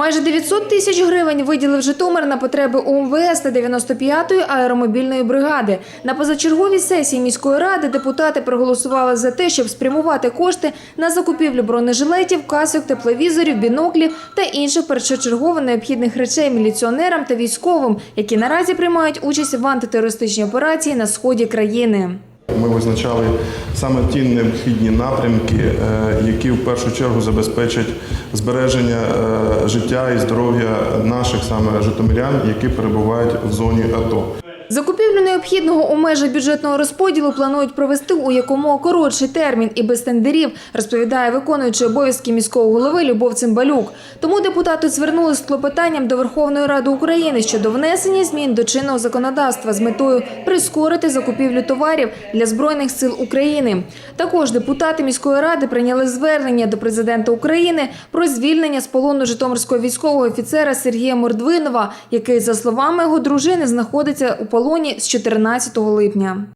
Майже 900 тисяч гривень виділив Житомир на потреби УМВС та 95-ї аеромобільної бригади. На позачерговій сесії міської ради депутати проголосували за те, щоб спрямувати кошти на закупівлю бронежилетів, касок, тепловізорів, біноклів та інших першочергово необхідних речей міліціонерам та військовим, які наразі приймають участь в антитерористичній операції на сході країни. Ми визначали саме ті необхідні напрямки, е, які в першу чергу забезпечать збереження е, життя і здоров'я наших саме житомирян, які перебувають в зоні АТО. Закупівлю необхідного у межах бюджетного розподілу планують провести у якомога коротший термін і без тендерів, розповідає виконуючий обов'язки міського голови Любов Цимбалюк. Тому депутати звернулись з клопотанням до Верховної Ради України щодо внесення змін до чинного законодавства з метою прискорити закупівлю товарів для збройних сил України. Також депутати міської ради прийняли звернення до президента України про звільнення з полону житомирського військового офіцера Сергія Мордвинова, який, за словами його дружини, знаходиться у полоні з 14 липня.